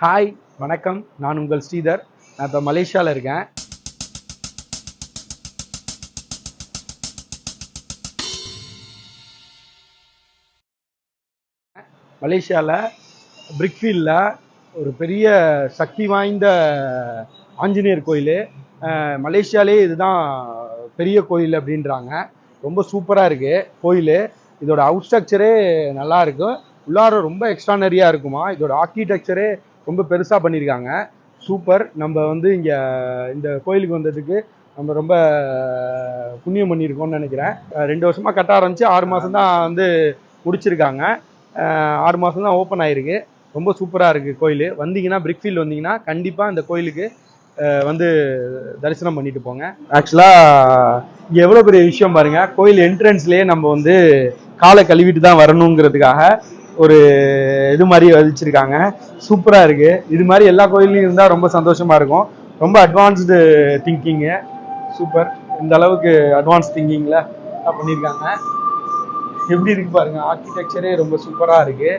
Hi வணக்கம். நான் உங்கள் ஸ்ரீதர். நான் இப்போ மலேசியாவில் இருக்கேன். மலேசியாவில் பிரிக்ஃபீல்டில் ஒரு பெரிய சக்தி வாய்ந்த ஆஞ்சநேயர் கோயில். மலேசியாலே இதுதான் பெரிய கோயில் அப்படின்றாங்க. ரொம்ப சூப்பராக இருக்குது கோயில். இதோட அவுட் ஸ்ட்ரக்சரே நல்லா இருக்கும். உள்ளார ரொம்ப எக்ஸ்ட்ரானரியாக இருக்குமா? இதோட ஆர்கிடெக்சரே ரொம்ப பெருசாக பண்ணியிருக்காங்க சூப்பர். நம்ம வந்து இங்கே இந்த கோயிலுக்கு வந்ததுக்கு நம்ம ரொம்ப புண்ணியம் பண்ணியிருக்கோம்னு நினைக்கிறேன். ரெண்டு வருஷமாக கட்ட ஆரம்பித்து ஆறு மாதம் தான் வந்து முடிச்சிருக்காங்க. ஆறு மாதம் தான் ஓப்பன் ஆகிருக்கு ரொம்ப சூப்பராக இருக்குது கோயில். வந்தீங்கன்னா பிரிக்ஃபீல்டு வந்தீங்கன்னா கண்டிப்பாக இந்த கோயிலுக்கு வந்து தரிசனம் பண்ணிட்டு போங்க. ஆக்சுவலாக இங்கே எவ்வளோ பெரிய விஷயம் பாருங்கள் கோயில் என்ட்ரன்ஸ்லேயே நம்ம வந்து காலை கழுவிட்டு தான் வரணுங்கிறதுக்காக ஒரு இது மாதிரி விதிச்சிருக்காங்க சூப்பராக இருக்குது இது மாதிரி எல்லா கோயில்லையும் இருந்தால் ரொம்ப சந்தோஷமாக இருக்கும். ரொம்ப அட்வான்ஸ்டு திங்கிங்கு சூப்பர். இந்த அளவுக்கு அட்வான்ஸ் திங்கிங்கில் பண்ணியிருக்காங்க எப்படி இருக்கு பாருங்க. ஆர்கிடெக்சரே ரொம்ப சூப்பராக இருக்குது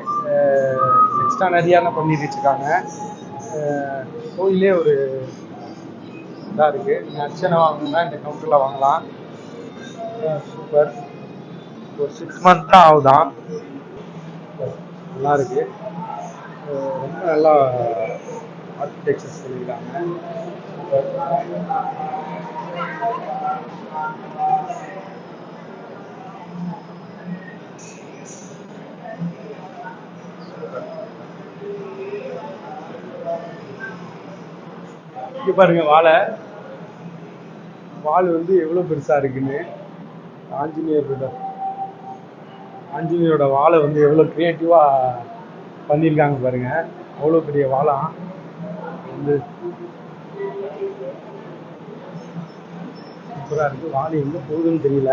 எக்ஸ்ட்ரா நிறையான பண்ணி வச்சுருக்காங்க. கோயிலே ஒரு இதாக இருக்குது நீங்கள் அர்ச்சனை வாங்கணும்னா இந்த கவுண்டரில் வாங்கலாம். சூப்பர். ஒரு சிக்ஸ் மந்த் தான் ஆகுதான் நல்லா இருக்கு ரொம்ப நல்லா ஆர்கிடெக்சர்ஸ் பண்ணியிருக்காங்க பாருங்க வாழை. வால் வந்து எவ்வளவு பெருசா இருக்குன்னு ஆஞ்சநேயரோட ஆஞ்சநேயரோட வாழை வந்து எவ்வளோ க்ரியேட்டிவாக பண்ணியிருக்காங்க பாருங்க. அவ்வளோ பெரிய வாழம் வந்து சூப்பராக இருக்குது வாழை எங்கே போகுதுன்னு தெரியல.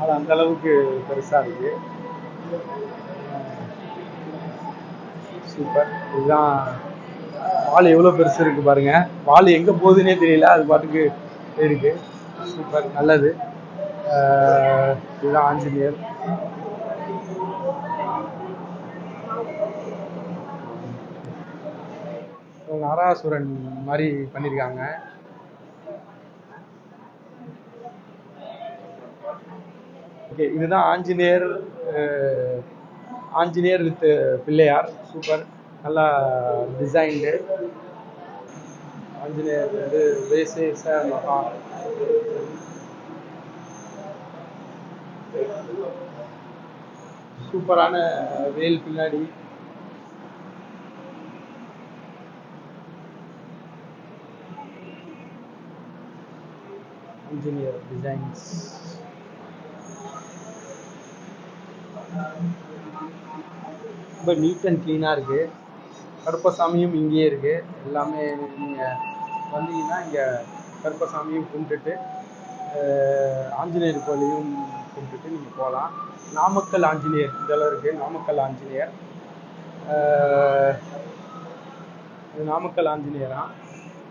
அது அந்த அளவுக்கு பெருசாக இருக்குது சூப்பர் இதுதான் வால் எவ்வளோ பெருசு இருக்குது பாருங்கள் வால் எங்கே போகுதுன்னே தெரியல. அது பாட்டுக்கு இருக்குது சூப்பர் நல்லது. இதுதான் ஆஞ்சநேயர். நாராசுரன் மாதிரி பண்ணியிருக்காங்க ஓகே இதுதான் ஆஞ்சநேயர் ஆஞ்சநேயர் வித் பிள்ளையார். சூப்பர் நல்லா டிசைன்டு ஆஞ்சநேயர் வந்து வேசேச மகா சூப்பரான வேல் பின்னாடி. Engineer டிசைன்ஸ் ரொம்ப நீட் அண்ட் க்ளீனாக இருக்குது கருப்பசாமியும் இங்கேயே இருக்குது எல்லாமே நீங்கள் வந்தீங்கன்னா இங்கே கருப்பசாமியும் கும்பிட்டுட்டு ஆஞ்சநேயர் கோயிலையும் கும்பிட்டுட்டு நீங்கள் போகலாம் நாமக்கல் ஆஞ்சநேயர் இதெல்லாம் இருக்குது நாமக்கல் ஆஞ்சநேயர். இது நாமக்கல் ஆஞ்சநேயரா?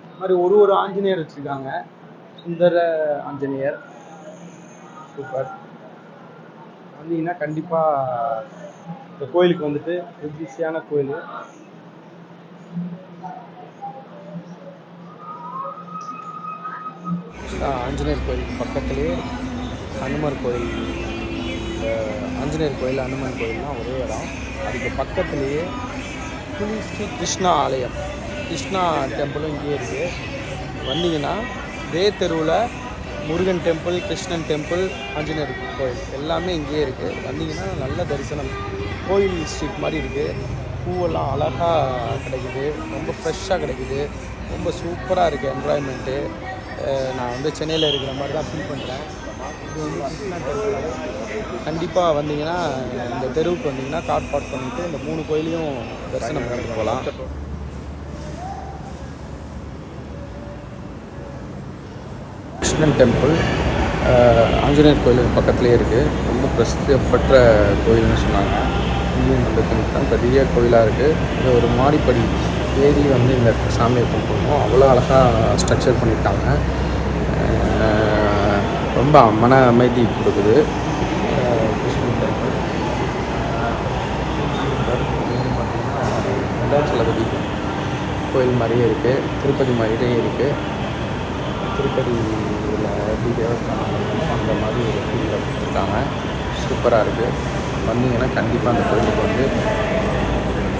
இது மாதிரி ஒரு ஒரு ஆஞ்சநேயர் வச்சுருக்காங்க. சுந்தர ஆஞ்சநேயர். சூப்பர். வந்தீங்கன்னா கண்டிப்பாக இந்த கோயிலுக்கு வந்துட்டு ஈஸியான கோயில். ஆஞ்சநேயர் கோயிலுக்கு பக்கத்துலேயே ஹனுமர் கோயில். ஆஞ்சநேயர் கோயில் ஹனுமன் கோயில்லாம் ஒரே இடம். அதுக்கு பக்கத்துலேயே ஸ்ரீ கிருஷ்ணா ஆலயம். கிருஷ்ணா டெம்பிளும் இங்கேயே இருக்குது வந்தீங்கன்னா இதே தெருவில் முருகன் டெம்பிள் கிருஷ்ணன் டெம்பிள் ஆஞ்சநேயர் கோயில். எல்லாமே இங்கேயே இருக்குது வந்தீங்கன்னா நல்ல தரிசனம். கோயில் ஸ்ட்ரீட் மாதிரி இருக்குது பூவெல்லாம் அழகாக கிடைக்குது. ரொம்ப ஃப்ரெஷ்ஷாக கிடைக்குது. ரொம்ப சூப்பராக இருக்குது என்வாயன்மெண்ட்டு நான் வந்து சென்னையில் இருக்கிற மாதிரி தான் ஃபீல் பண்ணுறேன் கண்டிப்பாக வந்தீங்கன்னா இந்த தெருவுக்கு வந்தீங்கன்னா கார் பார்க் பண்ணிவிட்டு இந்த மூணு கோயிலையும் தரிசனம் பண்ணிட்டு போகலாம் கிருஷ்ணன் டெம்பிள் ஆஞ்சநேயர் கோயிலுக்கு பக்கத்துலேயே இருக்குது ரொம்ப பிரசித்தி பெற்ற கோயில்னு சொன்னாங்க. இங்கேயும் வந்து தான் பெரிய கோயிலாக இருக்குது இது ஒரு மாடிப்படி ஏறி வந்து இந்த சாமியை கும்பிடணும். அவ்வளோ அழகாக ஸ்ட்ரக்சர் பண்ணியிருக்காங்க. ரொம்ப மன அமைதி கொடுக்குது. கிருஷ்ணன் டெம்பிள். கோயில் மாதிரியே இருக்குது திருப்பதி மாதிரியே இருக்குது திருப்பதியில் எப்படி தேவஸ்தானம் அந்த மாதிரி ஒரு ஃபீலில் கொடுத்துருக்காங்க சூப்பராக இருக்குது வந்தீங்கன்னா கண்டிப்பாக அந்த கோயிலுக்கு வந்து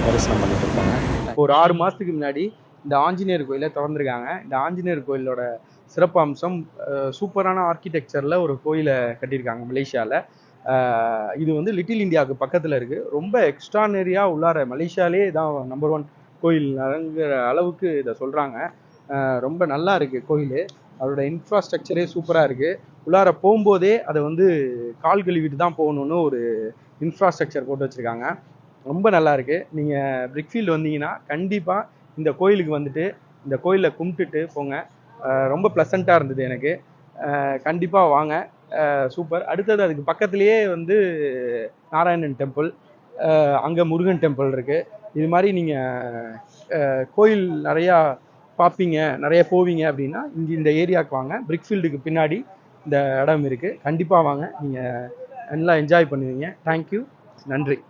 தரிசனம் பண்ணிட்டு இருப்பாங்க ஒரு ஆறு மாதத்துக்கு முன்னாடி இந்த ஆஞ்சநேயர் கோயிலை திறந்துருக்காங்க. இந்த ஆஞ்சநேயர் கோயிலோட சிறப்பு அம்சம் சூப்பரான ஆர்கிடெக்சரில் ஒரு கோயிலை கட்டியிருக்காங்க மலேசியாவில் இது வந்து லிட்டில் இந்தியாவுக்கு பக்கத்தில் இருக்குது ரொம்ப எக்ஸ்ட்ரானரியாக உள்ளார மலேசியாலே தான் நம்பர் ஒன் கோயில் நடங்குற அளவுக்கு இதை சொல்கிறாங்க ரொம்ப நல்லா இருக்குது கோயில். அதோட இன்ஃப்ராஸ்ட்ரக்சரே சூப்பராக இருக்குது உள்ளார போகும்போதே அதை வந்து கால் கழுவிட்டு தான் போகணுன்னு ஒரு இன்ஃப்ராஸ்ட்ரக்சர் போட்டு வச்சுருக்காங்க. ரொம்ப நல்லா இருக்குது நீங்கள் பிரிக்ஃபீல்டு வந்தீங்கன்னா கண்டிப்பாக இந்த கோயிலுக்கு வந்துட்டு இந்த கோயிலில் கும்பிட்டுட்டு போங்க. ரொம்ப ப்ளசண்ட்டாக இருந்தது எனக்கு. கண்டிப்பாக வாங்க. சூப்பர் அடுத்தது அதுக்கு பக்கத்துலேயே வந்து நாராயணன் டெம்பிள் அங்கே முருகன் டெம்பிள் இருக்குது இது மாதிரி நீங்கள் கோயில் நிறையா பார்ப்பீங்க நிறைய போவீங்க அப்படின்னா இங்கே இந்த ஏரியாவுக்கு வாங்க. பிரிக்ஃபீல்டுக்கு பின்னாடி இந்த இடம் இருக்குது கண்டிப்பாக வாங்க. நீங்கள் நல்லா என்ஜாய் பண்ணுவீங்க. தேங்க்யூ நன்றி.